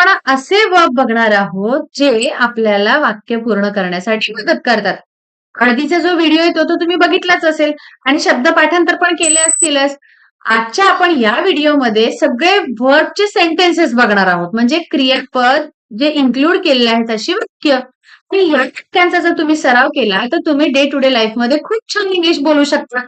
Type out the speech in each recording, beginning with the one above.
आपण असे वर्ब बघणार आहोत, जे आपल्याला वाक्य पूर्ण करण्यासाठी मदत करतात. आधीचा जो व्हिडिओ आहे तो तुम्ही बघितलाच असेल आणि शब्द पाठांतर पण केले असतीलच. आजच्या आपण या व्हिडिओमध्ये सगळे वर्बचे सेंटेन्सेस बघणार आहोत. म्हणजे क्रियापद जे इन्क्लूड केलेले आहेत अशी वाक्य. आणि या वाक्यांचा जर तुम्ही सराव केला, तर तुम्ही डे टू डे लाईफमध्ये खूप छान इंग्लिश बोलू शकता.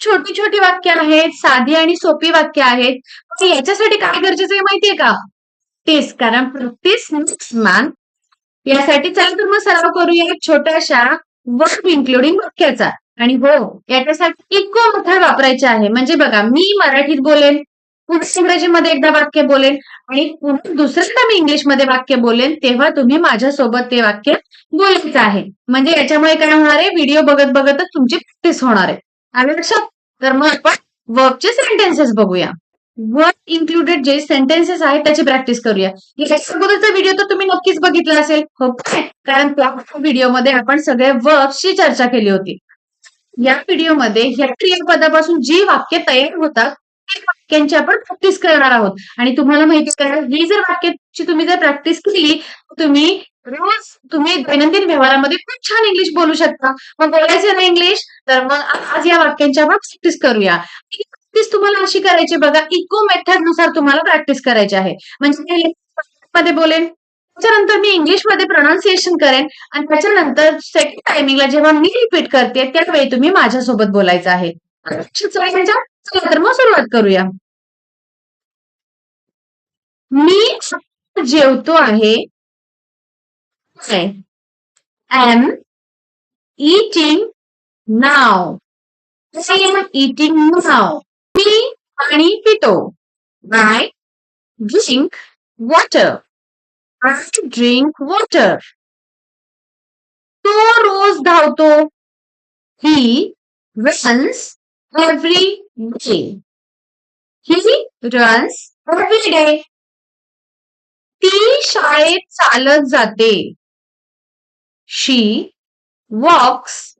छोटी-छोटी वाक्य आहेत, साधी आणि सोपी वाक्य आहेत. याच्यासाठी काय गरजेचं आहे माहितीये का? तीस कारण तीस मेक्स यासाठी चला तर मग सराव करूया छोट्याशा वर्ब इन्क्लुडिंग वाक्याचा. आणि हो, याच्यासाठी इको मेथड वापरायची आहे. म्हणजे बघा, मी मराठीत बोलेन, पुढे इंग्रजीमध्ये एकदा वाक्य बोलेन आणि पुन्हा दुसऱ्यांदा मी इंग्लिशमध्ये वाक्य बोलेन, तेव्हा तुम्ही माझ्यासोबत ते वाक्य बोलायचं आहे. म्हणजे याच्यामुळे काय होणार आहे, व्हिडिओ बघत-बघतच तुमची प्रॅक्टिस होणार आहे. आलं लक्षात? तर मग आपण वर्बचे सेंटेन्सेस बघूया. वर्ड इन्क्लुडेड जे सेंटेन्सेस आहेत त्याची प्रॅक्टिस करूया. अगोदरचा व्हिडिओ तर तुम्ही नक्कीच बघितला असेल, हो काय? कारण त्या व्हिडिओमध्ये आपण सगळ्या वर्बची चर्चा केली होती. या व्हिडिओमध्ये ह्या क्रियापदापासून जी वाक्य तयार होतात, त्या वाक्यांची आपण प्रॅक्टिस करणार आहोत. आणि तुम्हाला माहिती आहे ही जर वाक्याची तुम्ही जर प्रॅक्टिस केली, तुम्ही रोज तुम्ही दैनंदिन व्यवहारामध्ये खूप छान इंग्लिश बोलू शकता. मग बोलायचं ना इंग्लिश, तर मग आज या वाक्यांची आपण प्रॅक्टिस करूया. तीच तुम्हाला अशी करायची बघा, इको मेथडनुसार तुम्हाला प्रॅक्टिस करायची आहे. म्हणजे मध्ये बोलेन, त्याच्यानंतर मी इंग्लिशमध्ये प्रोनान्सिएशन करेन आणि त्याच्यानंतर सेकंड टायमिंगला जेव्हा मी रिपीट करते, त्यावेळी तुम्ही माझ्यासोबत बोलायचं आहे. चला तर मग सुरुवात करूया. मी जेवतो आहे. Am am eating now. I am eating now. मी पाणी पितो. I drink water. I drink water. तो रोज धावतो. He runs every day. He runs every day. ती शाळेत चालत जाते. She walks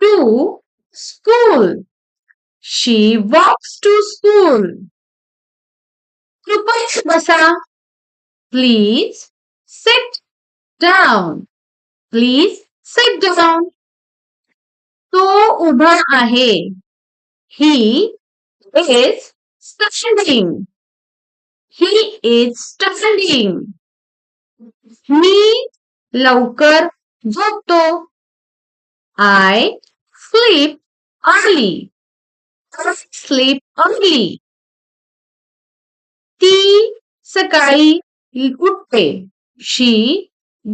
to school. She walks to school. कृपया बसा. Please sit down. Please sit down. तो उभा आहे. He is standing. He is standing. मी लवकर झोपतो. I sleep early. I sleep early. ती सकाळी उठते. She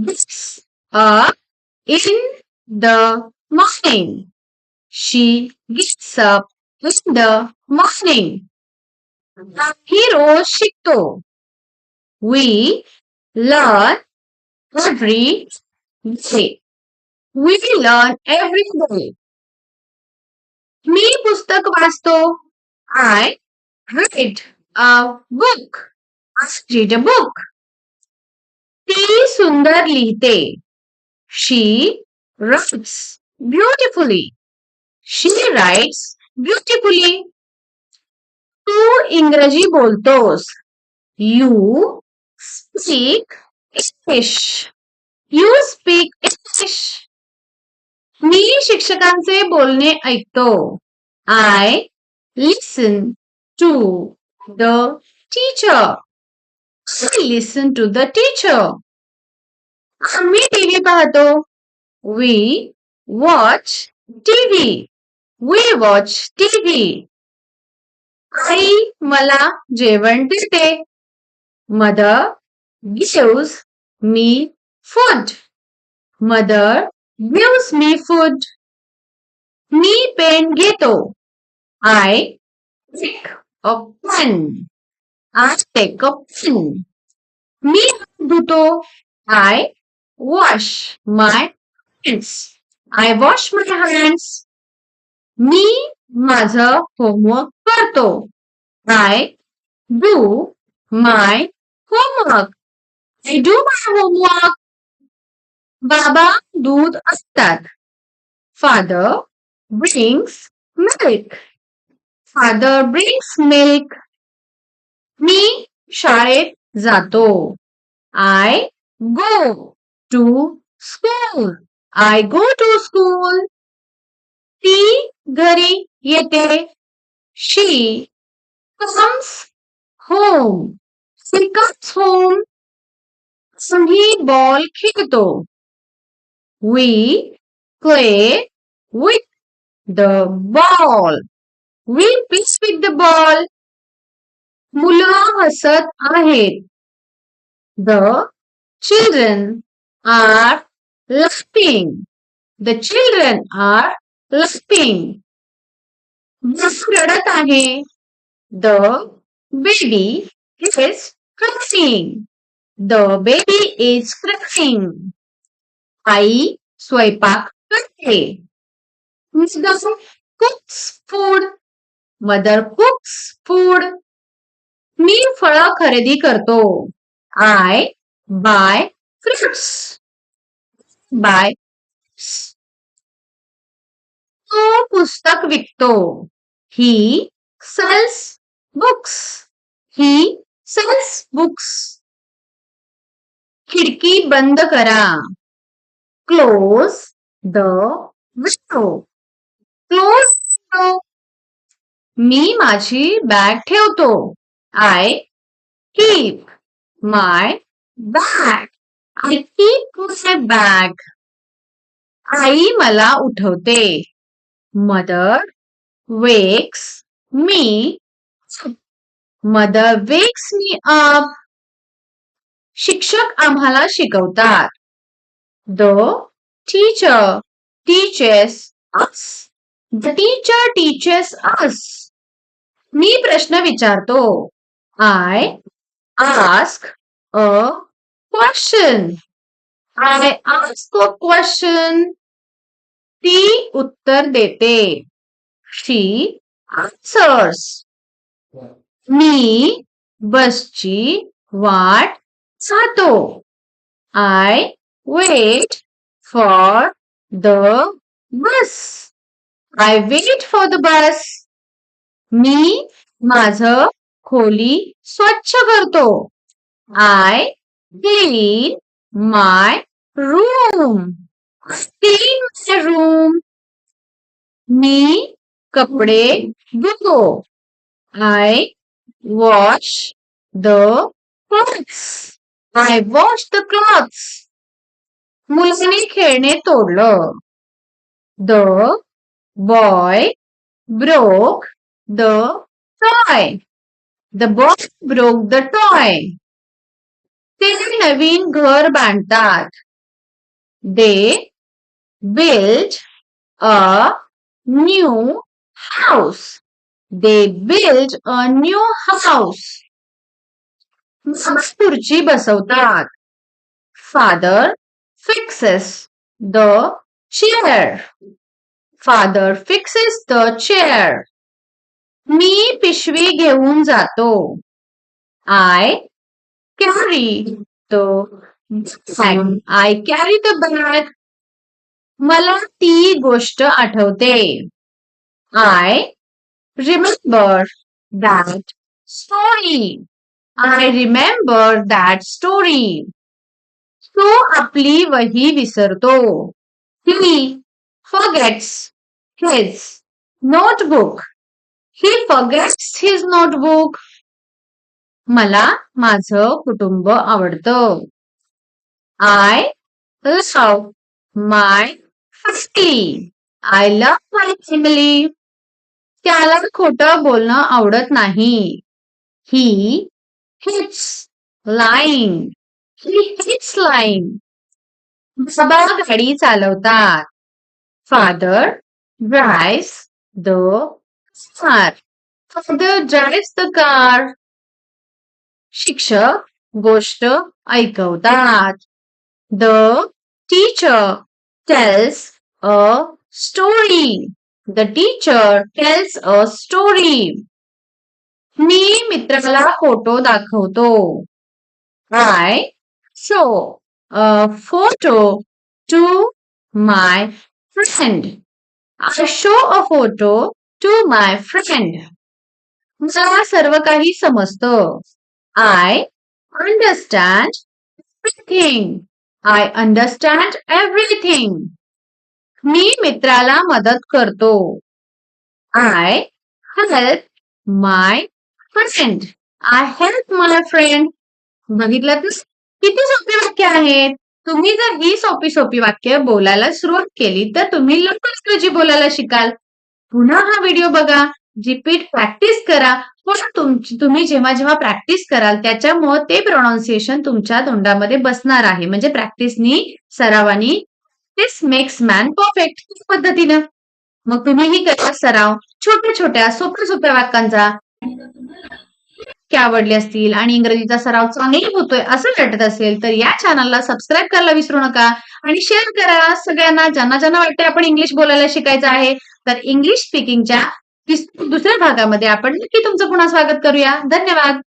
gets up in the morning. She gets up in the morning. आम्ही रोज शिकतो. We learn every day. We learn every day. मी पुस्तक वाचतो. I read a book. I read a book. ती सुंदर लिहिते. She writes beautifully. She writes beautifully. तू इंग्रजी बोलतोस. You speak English. You speak English. मी शिक्षकांचे बोलणे ऐकतो. I listen to the teacher listen to the teacher आम्ही टीव्ही पाहतो. We watch TV. We watch TV. आई मला जेवण देते. Mother give me food mother gives me food. मी पेन घेतो I take a pen I take a pen मी धुतो I wash my hands I wash my hands मी माझं homework करतो I do my homework I do my homework बाबा दूध असतात. Father brings milk. Father brings milk. मी शाळेत जातो. I go to school. I go to school. ती घरी येते. She comes home. She comes home. आम्ही बॉल खेळतो. We play with the ball. We play with the ball. मुलं हसत आहेत. The children are laughing. The children are laughing. बाळ रडत आहे. The baby is crying. The baby is crying. आई स्वयंपाक करते. Cooks food mother cooks food मी फळ खरेदी करतो. आय बाय फ्रुट्स बाय तो पुस्तक विकतो. He sells books he sells books खिडकी बंद करा. Close the window. Close the window. मी माझी बॅग ठेवतो. I keep my bag. I keep my bag. आई मला उठवते. Mother wakes me up. Mother wakes me up. शिक्षक आम्हाला शिकवतात. The teacher teaches us. The teacher teaches us. मी प्रश्न विचारतो. I ask a question. I ask a question. ती उत्तर देते. She answers. मी बसची वाट पाहतो. I wait for the bus. I wait for the bus. मी माझं खोली स्वच्छ करतो. I clean my room. Clean my room. मी कपडे धुतो. I wash the clothes. I wash the clothes. मुलगाने खेळणे तोडलं. The boy broke the toy. The boy broke the toy. ते नवीन घर बांधतात. They build a new house. They build a new house. खुर्ची बसवतात. Father fixes the chair. Father fixes the chair. मी पिशवी घेऊन जातो. I carry the bag. I carry the bag. मला ती गोष्ट आठवते. I remember that story. I remember that story. तो आपली वही विसरतो. He forgets his notebook he forgets his notebook मला माझ कुटुंब आवडत. I love my family I love my family त्याला खोट बोलणं आवडत नाही. ही हिट्स लाईंग लाईन बाबा गाडी चालवतात. Father drives the car father drives the car शिक्षक गोष्ट ऐकवतात. The teacher tells a story the teacher tells a story मी मित्राला फोटो दाखवतो. I show a photo to my friend. I show a photo to my friend. मला सर्व काही समजतं. I understand everything. I understand everything. मी मित्राला मदत करतो I help my friend. I help my friend. बघितलं तर किती सोपी वाक्य आहेत? तुम्ही जर ही सोपी सोपी वाक्य बोलायला सुरुवात केली तर तुम्ही लवकरच इंग्रजी बोलायला शिकाल. पुन्हा हा व्हिडिओ बघा. रिपीट प्रॅक्टिस करा. पण तुमची तुम्ही जेव्हा जेव्हा प्रॅक्टिस कराल त्याच्यामुळे ते प्रोनाऊन्सिएशन तुमच्या तोंडामध्ये बसणार आहे. म्हणजे प्रॅक्टिसनी सरावानी दिस मेक्स मॅन परफेक्ट पद्धतीनं. मग तुम्हीही करा सराव. छोट्या छोट्या सोप्या सोप्या वाक्यांचा. की आवडले असतील आणि इंग्रजीचा सराव चांगला होतोय असं वाटत असेल तर या चॅनलला सबस्क्राईब करायला विसरू नका आणि शेअर करा. सगळ्यांना ज्यांना ज्यांना वाटते आपण इंग्लिश बोलायला शिकायचं आहे तर इंग्लिश स्पीकिंगच्या दुसऱ्या भागामध्ये आपण नक्की तुमचं पुन्हा स्वागत करूया. धन्यवाद.